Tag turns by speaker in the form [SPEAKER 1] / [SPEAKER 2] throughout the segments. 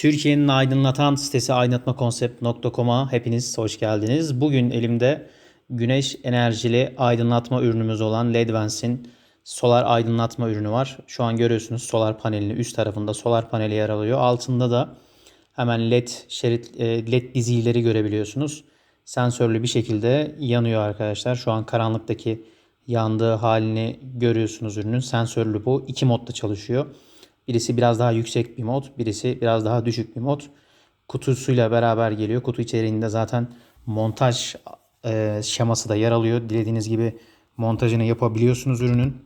[SPEAKER 1] Türkiye'nin aydınlatan sitesi aydınlatmakonsept.com'a hepiniz hoş geldiniz. Bugün elimde güneş enerjili aydınlatma ürünümüz olan Ledvance'in solar aydınlatma ürünü var. Şu an görüyorsunuz solar panelini üst tarafında solar paneli yer alıyor. Altında da hemen led şerit e, led dizileri görebiliyorsunuz. Sensörlü bir şekilde yanıyor arkadaşlar. Şu an karanlıktaki yandığı halini görüyorsunuz ürünün. Sensörlü bu. İki modda çalışıyor. Birisi biraz daha yüksek bir mod, birisi biraz daha düşük bir mod. Kutusuyla beraber geliyor. Kutu içeriğinde zaten montaj e, şeması da yer alıyor. Dilediğiniz gibi montajını yapabiliyorsunuz ürünün.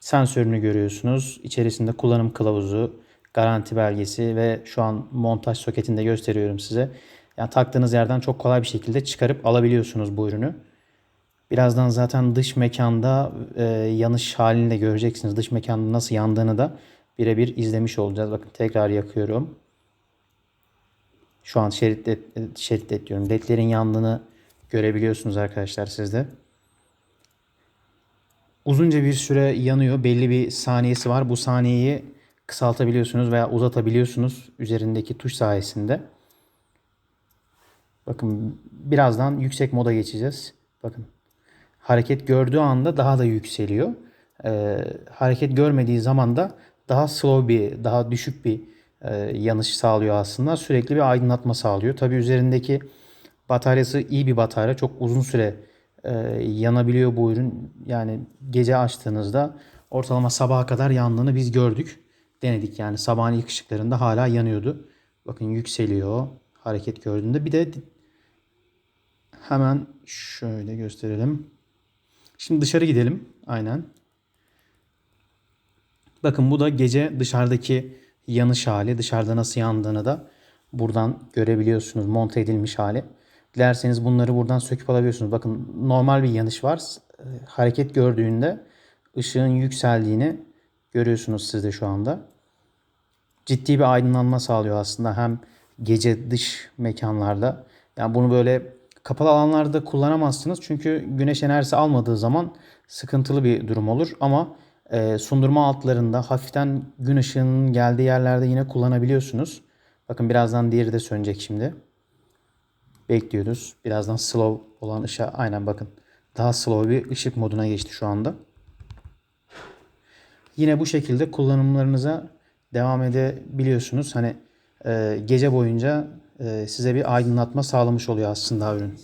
[SPEAKER 1] Sensörünü görüyorsunuz. İçerisinde kullanım kılavuzu, garanti belgesi ve şu an montaj soketinde gösteriyorum size. Yani taktığınız yerden çok kolay bir şekilde çıkarıp alabiliyorsunuz bu ürünü. Birazdan zaten dış mekanda e, yanış halini de göreceksiniz. Dış mekanda nasıl yandığını da birebir izlemiş olacağız. Bakın tekrar yakıyorum. Şu an şerit şerit led. Ledlerin yandığını görebiliyorsunuz arkadaşlar sizde. Uzunca bir süre yanıyor. Belli bir saniyesi var. Bu saniyeyi kısaltabiliyorsunuz veya uzatabiliyorsunuz üzerindeki tuş sayesinde. Bakın birazdan yüksek moda geçeceğiz. Bakın hareket gördüğü anda daha da yükseliyor. Ee, hareket görmediği zaman da daha slow bir, daha düşük bir e, yanış sağlıyor aslında. Sürekli bir aydınlatma sağlıyor. Tabi üzerindeki bataryası iyi bir batarya. Çok uzun süre e, yanabiliyor bu ürün. Yani gece açtığınızda ortalama sabaha kadar yandığını biz gördük. Denedik yani sabahın ilk ışıklarında hala yanıyordu. Bakın yükseliyor hareket gördüğünde. Bir de hemen şöyle gösterelim. Şimdi dışarı gidelim. Aynen. Bakın bu da gece dışarıdaki yanış hali. Dışarıda nasıl yandığını da buradan görebiliyorsunuz. Monte edilmiş hali. Dilerseniz bunları buradan söküp alabiliyorsunuz. Bakın normal bir yanış var. Hareket gördüğünde ışığın yükseldiğini görüyorsunuz siz de şu anda. Ciddi bir aydınlanma sağlıyor aslında hem gece dış mekanlarda. Yani bunu böyle kapalı alanlarda kullanamazsınız. Çünkü güneş enerjisi almadığı zaman sıkıntılı bir durum olur. Ama e, sundurma altlarında hafiften gün ışığının geldiği yerlerde yine kullanabiliyorsunuz. Bakın birazdan diğeri de sönecek şimdi. Bekliyoruz. Birazdan slow olan ışığa aynen bakın. Daha slow bir ışık moduna geçti şu anda. Yine bu şekilde kullanımlarınıza devam edebiliyorsunuz. Hani e, gece boyunca size bir aydınlatma sağlamış oluyor aslında ürün.